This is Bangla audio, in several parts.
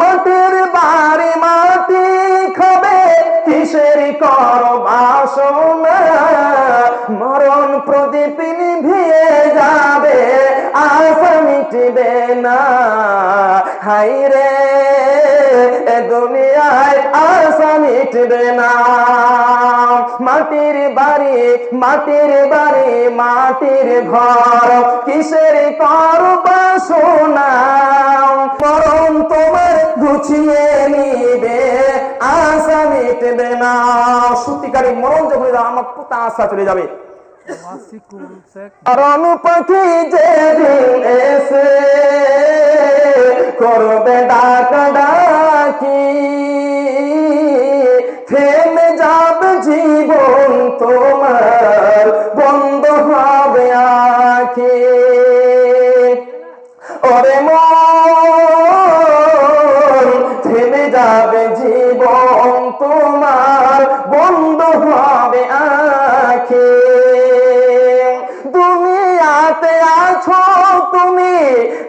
মাটির বাড়ি মাটি খাবে, কিসের কর বাসনা মরণ প্রদীপ নিভিয়ে যাবে আশা মিটবে না। হাই রে দুনিয়ায় আশা মিটবে না। মাটির বাড়ি মাটির বাড়ি, মাটির ঘর, কিসের কর বাসনা মরণ তোমার গুছিয়ে নিবে। আশা মিটবে না। সত্যিকারী মরণ যখন আমার পুতা আশা চলে যাবে। কারণ পাখি এসে করবে ডাকা ডাকি।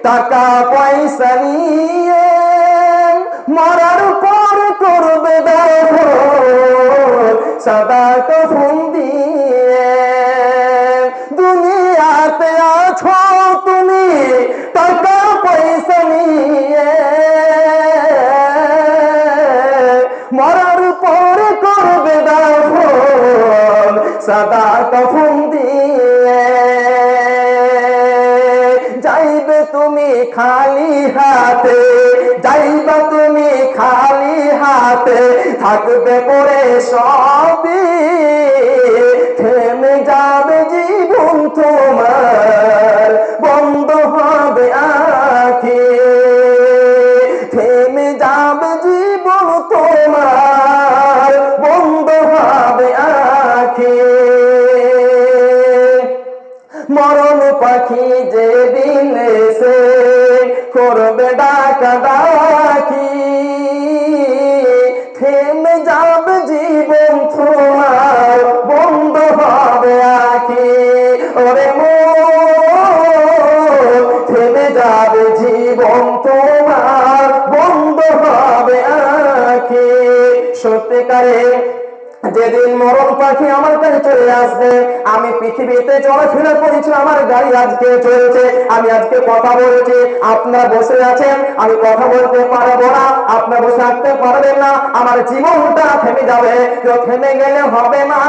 টাকা পয়সা নিয়ে মরার পর করবে সাদা কফুন দিয়ে দুনিয়াতে আছো তুমি, টাকা পয়সা নিয়ে মরার পরে করবে দাফন সাদা কফন দিয়ে থাকবে পরে সবই। থেমে যাবে জীবন তোমার, বন্ধ হবে আখি। থেমে যাবে জীবন তোমার, বন্ধ হবে আখি। মরণ পাখি যেদিন সে করবে ডাকি সত্যিকারে যেদিন মরণ পাখি আমার কাছে চলে আসবে, আমি পৃথিবীতে চলাফেরা করেছি, আমার গাড়ি আজকে চলছে, আমি আজকে কথা বলেছি, আপনারা বসে আছেন, আমি কথা বলতে পারব না, আপনারা বসে থাকতে পারবেন না, আমার জীবনটা থেমে যাবে থেমে গেলে হবে না।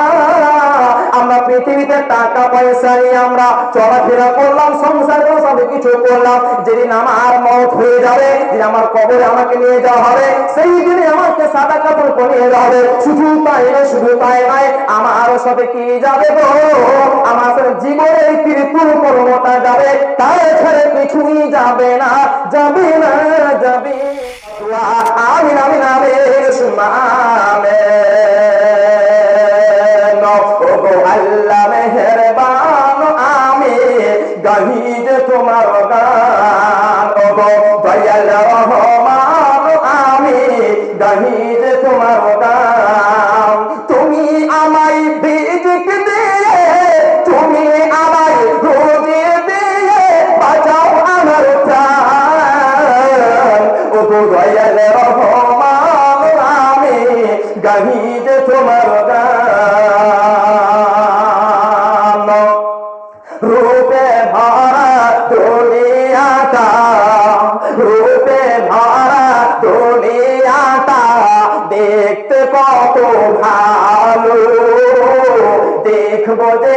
আমরা পৃথিবীতে টাকা, পয়সা নিয়ে আমরা চলাফেরা করলাম, সংসার সব কিছু করলাম, যেদিন আমার মত হয়ে যাবে, যেদিন আমার কবরে আমাকে নিয়ে যাওয়া হবে, সেই দিনে আমাকে সাদা কাপড় পরিয়ে দেওয়া হবে, শুধু তাই শুধু তাই নয়, আমার সাথে কি যাবে গো? আমার জীবনের কীর্তন কর্মটা যাবে তাই ছেড়ে কিছুই যাবে না যাবে না, যাবে। আমিন আমিন আমিন সুমামে আল্লাহ মেহেরবান, আমি গাহি যে তোমার গান। দয়াল রহমান রহমান আমি গাহি যে তোমার গান রূপে ভরা দুনিয়াটা, রূপে ভরা দুনিয়াটা, দেখতে কত ভালো। দেখব যে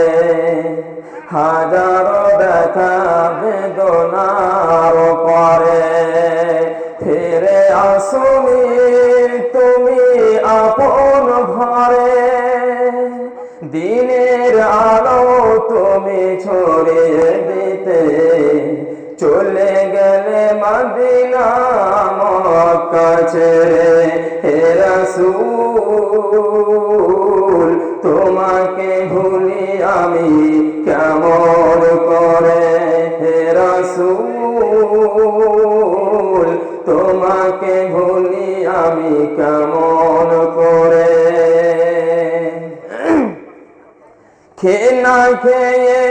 আসুনি তুমি আপন ঘরে। দিনের আলো তুমি ছড়িয়ে দিতে। চলে গেলে মদিনা, মক্কা ছেড়ে হে রাসূল, তোমাকে ভুলি আমি কেমন তোমাকে ভুলি আমি কেমন করে? না খেয়ে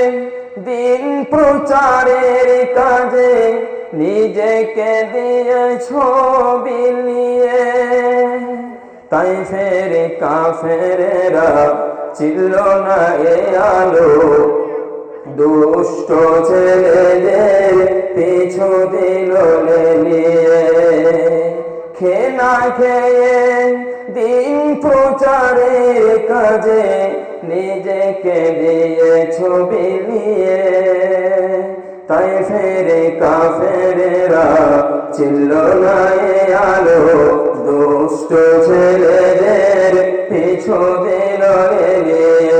দিন প্রচারের কাজে নিজেকে দিয়ে ছবি নিয়ে। তাই ফের কাফেরেরা ছিল না এ আলো দুষ্ট ছেলেদের পিছু দিল নিয়ে খে খেয়ে দিন প্রচারের কাজে নিজেকে দিয়ে ছবি নিয়ে। তাই ফেরে কাফেরেরা ছিল না এ আলো, দুষ্ট ছেলেদের পিছু দিল নিয়ে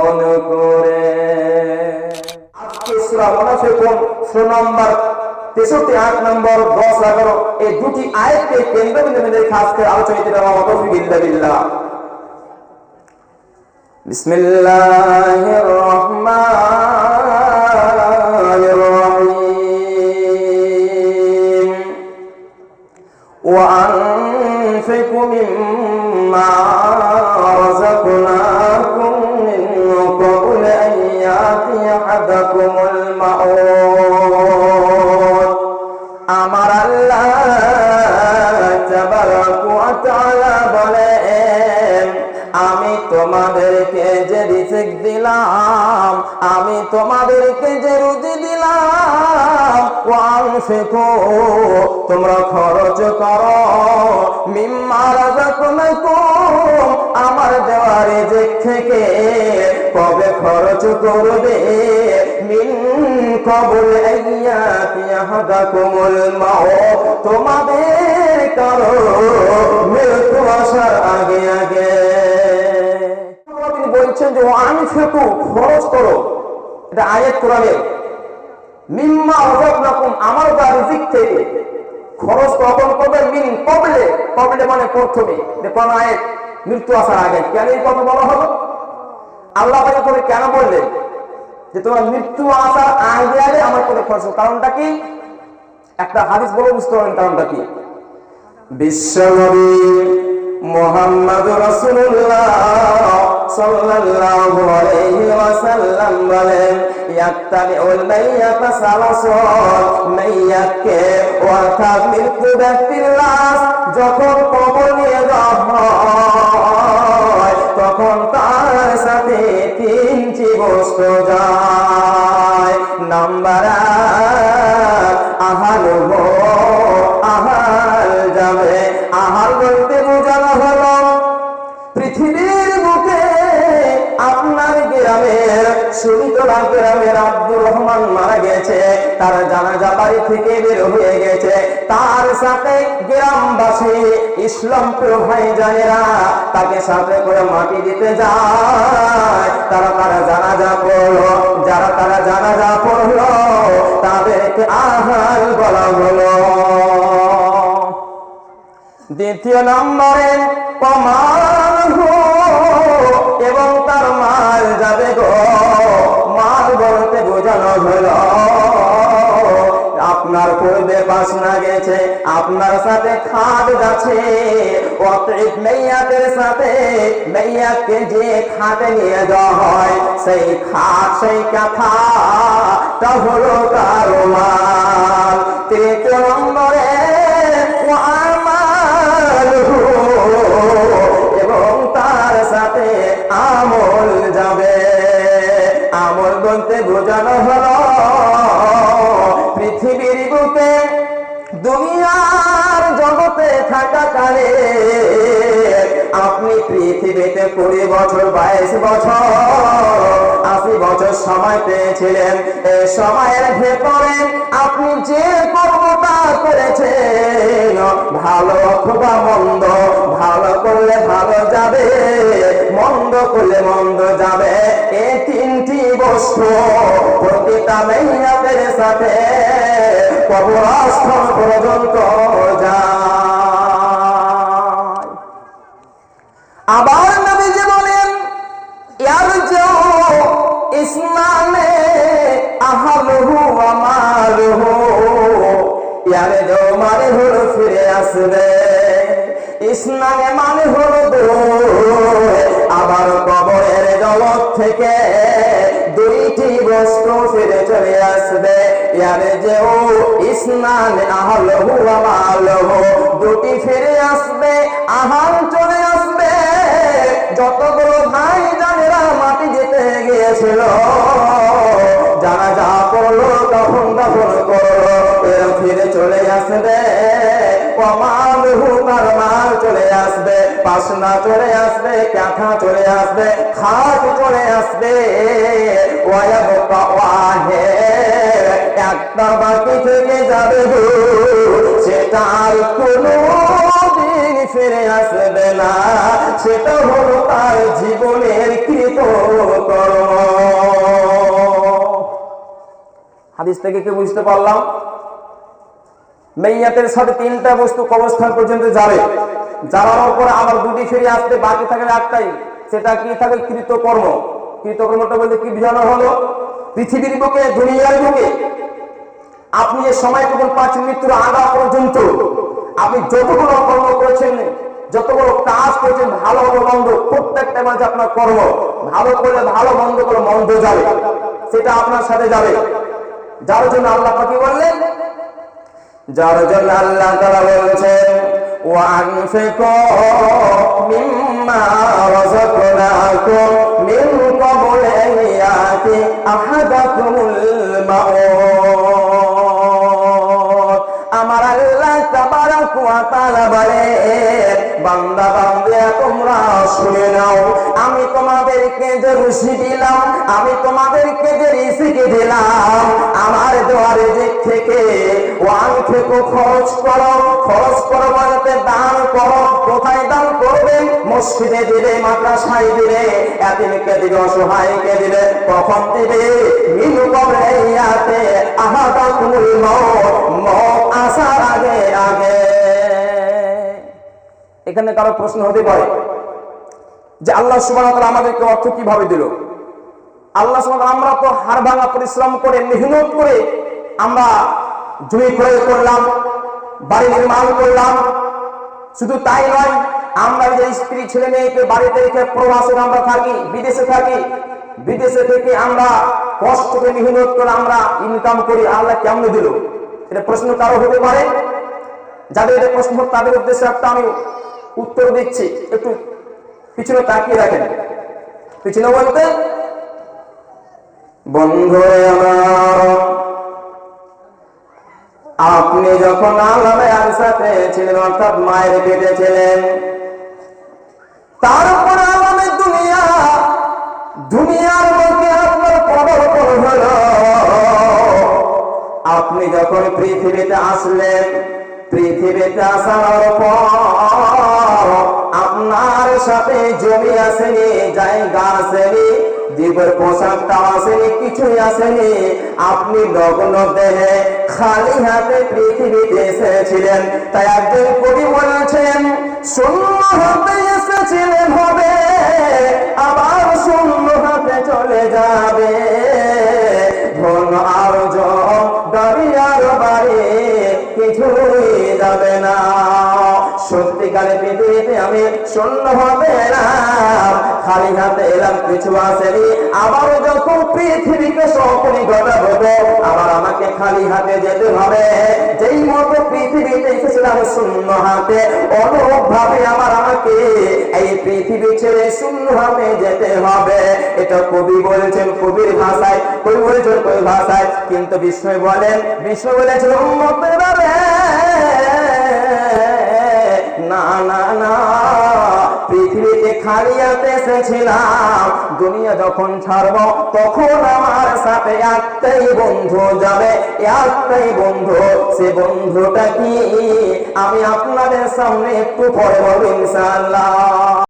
সুরা উনফে কোন ষোলো নম্বর, তেষট্টি আট নম্বর, দশ এগারো, এই দুটি আয়াতকে কেন্দ্রবিন্দু মেনে খাস করে আলোচনা বিল্লা বিল্লা দিলাম, আমি তোমাদেরকে যে রুজি দিলাম ওয়ানফিকু তোমরা খরচ করো, মিম্মা রাযাকনাকুম, আমার দেওয়া রিজিক থেকে কবে খরচ করবে? তোমাদের কারও মৃত্যু আসার আগে আগে বলছেন যে আমি ফেকু খরচ করো। এটা আয়াত কোরআনের মিম্মা রাযাকনাকুম আমার দা রিজিক থেকে খরচ কখন করবে, মিন কবলে কবলে মানে প্রথমে। দেখুন আয়াত? মৃত্যু আসার আগে। কেন এই কথা বলা হলো? আল্লাহ পাক করে কেন বললেন? যে, তোমার মৃত্যু আসার আগে আগে আমার করে খরচ করো। কারণটা কি? একটা হাদিস বলে, বুঝতে পারেন কারণটা কি? বিশ্বনবী মোহাম্মদ রাসূলুল্লাহ বলেন অর্থাৎ মৃত্যু ব্যক্তির লাশ যখন কবর নিয়ে তখন তার সাথে তিনটি বস্তু যায়। সুবিতলা গ্রামের আব্দুর রহমান মারা গেছে। তার জানাজা বাড়ি থেকে বের হয়ে গেছে। তার সাথে গ্রামবাসী ইসলাম প্রিয় ভাই জানেরা তাকে সাথে করে মাটি দিতে যায়। তারা তারা জানাজা পড়ল। যারা তারা জানাজা পড়ল, তাদেরকে আহাল বলা হলো। দ্বিতীয় নম্বরে প্রমাণ বাসনা গেছে, আপনার সাথে খাদ যাচ্ছে অতএব মেয়াদের সাথে মেয়াদকে যে খাটে নিয়ে যাওয়া হয়, সেই খাট সেই কথা তা হলো কারও তৃতীয় নম্বরে এবং তার সাথে আমল যাবে। আমল বলতে বোঝানো হলো থাকাকালে আপনি পৃথিবীতে কুড়ি বছর, বাইশ বছর, আশি বছর সময় পেয়েছিলেন। এই সময়ের ভেতরে আপনি যে কর্মটা করেছেন, ভালো অথবা মন্দ, ভালো করলে ভালো যাবে, মন্দ করলে মন্দ যাবে। এই তিনটি বস্তু প্রতিটা মেয়াদের সাথে কবরস্থল পর্যন্ত যায়। আবার নবীজি বলেন ইসলামে আহলুহু ওয়া মালুহু। ইয়ারজু মানে হলো ফিরে আসবে। ইসলামে মানে হলো আবার কবরের জগৎ থেকে দুইটি বস্তু ফিরে চলে আসবে। ইয়ারে যে ও ইসলাম আহলহু মালহু। দুটি ফিরে আসবে আহান চলে আসবে। যতগুলো ভাই জানেরা মাটি যেতে গিয়েছিল। যারা যা করল তখন তখন করল, এরা ফিরে চলে আসবে। তার মাল চলে আসবে, পাসনা চলে আসবে ক্যাথা চলে আসবে, খাট চলে আসবে। একটা বাকি থেকে যাবে সেটা আর কোনো দিন ফিরে আসবে না। সেটা হলো তার জীবনের কৃত হাদিস থেকে কি বুঝতে পারলাম? মেয়াতের সাথে তিনটা বস্তু কবরস্থান পর্যন্ত যাবে। যাওয়ার পরে আবার দুটি ফিরে আসতে বাকি থাকবে একটাই সেটা কি থাকবে কৃতকর্ম। কৃতকর্মটা বলতে কি বোঝানো হলো? পৃথিবীর বুকে, দুনিয়ার বুকে। আপনি যে সময়টুকু পাঁচ মৃত্যুর আগা পর্যন্ত। আপনি যতগুলো কর্ম করেছেন যতগুলো কাজ করেছেন, ভালো হলো মন্দ, প্রত্যেকটা মাঝে আপনার কর্ম ভালো করলে ভালো মন্দ করলে মন্দ যাবে, সেটা আপনার সাথে যাবে। যার জন্য আল্লাহ কি বললেন, যার জন্য আল্লাহ তারা বলছেন ওয়ানফিকু মিম্মা রাযাকনাকুম শুনে নাও, আমি তোমাদেরকে যে রুশি দিলাম, আমি তোমাদেরকে যে রিজিক দিলাম, আমার দোয়ারে দিক থেকে ওয়ান থেকে খরচ করো খরচ করো বলতে দান করো, কোথায় দান করবে? মসজিদে দিলে, মাদ্রাসায় দিলে, এতিমকে দিবে অসহায়কে দিলে, কখন দিবে? মিনু কবরে ইয়াতে আহাদা মত মত আসার আগে আগে। এখানে কারও প্রশ্ন হতে পারে? যে আল্লাহ সুবাহ আমাদেরকে অর্থ কীভাবে দিল? আল্লাহ সুবাহ আমরা তো হার ভাঙা পরিশ্রম করে, মেহনত করে আমরা জমি ক্রয় করলাম, বাড়ি নির্মাণ করলাম। শুধু তাই নয়, আমরা যে স্ত্রী ছেলে মেয়েকে বাড়িতে রেখে প্রবাসে আমরা থাকি, বিদেশে থাকি, বিদেশে থেকে আমরা কষ্ট করে, মেহনত করে আমরা ইনকাম করি, আল্লাহ কেমন দিল? এটা প্রশ্ন কারও হতে পারে? যাদের এটা প্রশ্ন, তাদের উদ্দেশ্যে একটা আমি উত্তর দিচ্ছি, একটু পিছনে তাকিয়ে রাখেন। পিছনে বলতে, বন্ধু আমার, আপনি যখন আল্লাহ সাথে ছিলেন, অর্থাৎ মায়ের পেটে ছিলেন, তারপর জীবের পোশাকটা আসেনি কিছুই আসেনি। আপনি লগ্ন দেহে খালি হাতে পৃথিবীতে এসেছিলেন। তাই একজন কবি শূন্য এসেছিলেন হবে, আবার শূন্য হাতে চলে যাবে। ধন আর জন দাঁড়িয়ার বাড়ি কি সত্যিকারে পৃথিবীতে আমি শূন্য এলাম খালি হাতে এলাম কিছু আসেনি আবারও যখন পৃথিবীকে সকলই ঘটাবো আবার আমাকে খালি হাতে যেতে হবে। যেই মতো পৃথিবীতে এসেছিলাম শূন্য হাতে অনুরূপ ভাবে আমার আমাকে এই পৃথিবী ছেড়ে শূন্য হাতে যেতে হবে। এটা কবি বলেছেন, কবির ভাষায়, কবি বলেছেন, কবি ভাষায়। কিন্তু বিষ্ণু বলেন, বিষ্ণু বলেছেন, উম্মতের না না না পৃথিবীতে খালি এসেছিলাম দুনিয়া যখন ছাড়ব, তখন আমার সাথে একটাই বন্ধু যাবে, একটাই বন্ধু, সে বন্ধুটা কি? আমি আপনাদের সামনে একটু পরে বলব ইনশাআল্লাহ।